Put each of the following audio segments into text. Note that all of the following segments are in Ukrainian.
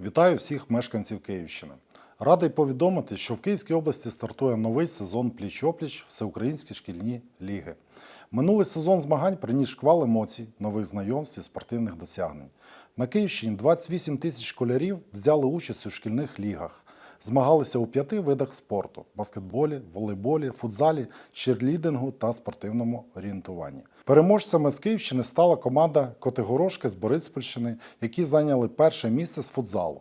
Вітаю всіх мешканців Київщини. Радий повідомити, що в Київській області стартує новий сезон пліч-опліч Всеукраїнські шкільні ліги. Минулий сезон змагань приніс шквал емоцій, нових знайомств і спортивних досягнень. На Київщині 28 тисяч школярів взяли участь у шкільних лігах. Змагалися у п'яти видах спорту: баскетболі, волейболі, футзалі, черлідингу та спортивному орієнтуванні. Переможцями з Київщини стала команда Котигорошки з Бориспільщини, які зайняли перше місце з футзалу.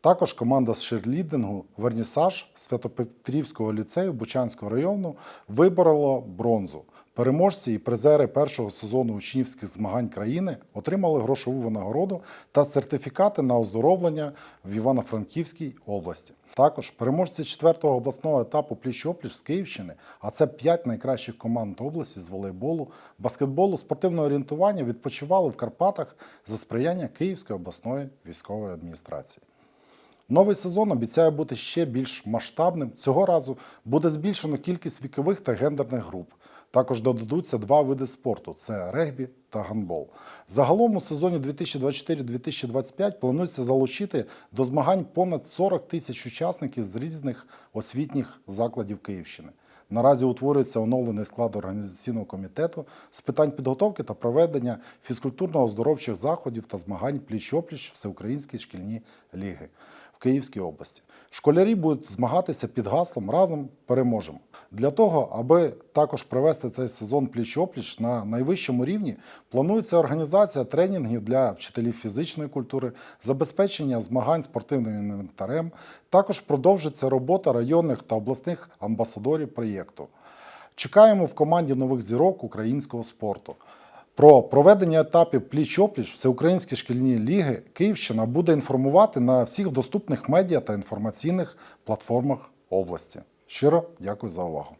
Також команда з шерлідингу Вернісаж Святопетрівського ліцею Бучанського району виборола бронзу. Переможці і призери першого сезону учнівських змагань країни отримали грошову винагороду та сертифікати на оздоровлення в Івано-Франківській області. Також переможці четвертого обласного етапу пліч-опліч з Київщини, а це п'ять найкращих команд області з волейболу, баскетболу, спортивного орієнтування відпочивали в Карпатах за сприяння Київської обласної військової адміністрації. Новий сезон обіцяє бути ще більш масштабним. Цього разу буде збільшено кількість вікових та гендерних груп. Також додадуться два види спорту: це регбі та гандбол. Загалом у сезоні 2024-2025 планується залучити до змагань понад 40 тисяч учасників з різних освітніх закладів Київщини. Наразі утворюється оновлений склад організаційного комітету з питань підготовки та проведення фізкультурно-оздоровчих заходів та змагань пліч-опліч Всеукраїнські шкільні ліги в Київській області. Школярі будуть змагатися під гаслом Разом переможемо. Для того, аби також провести цей сезон пліч-опліч на найвищому рівні, планується організація тренінгів для вчителів фізичної культури, забезпечення змагань спортивним інвентарем. Також продовжиться робота районних та обласних амбасадорів проєкту. Чекаємо в команді нових зірок українського спорту. Про проведення етапів пліч-опліч Всеукраїнські шкільні ліги Київщина буде інформувати на всіх доступних медіа та інформаційних платформах області. Щиро дякую за увагу.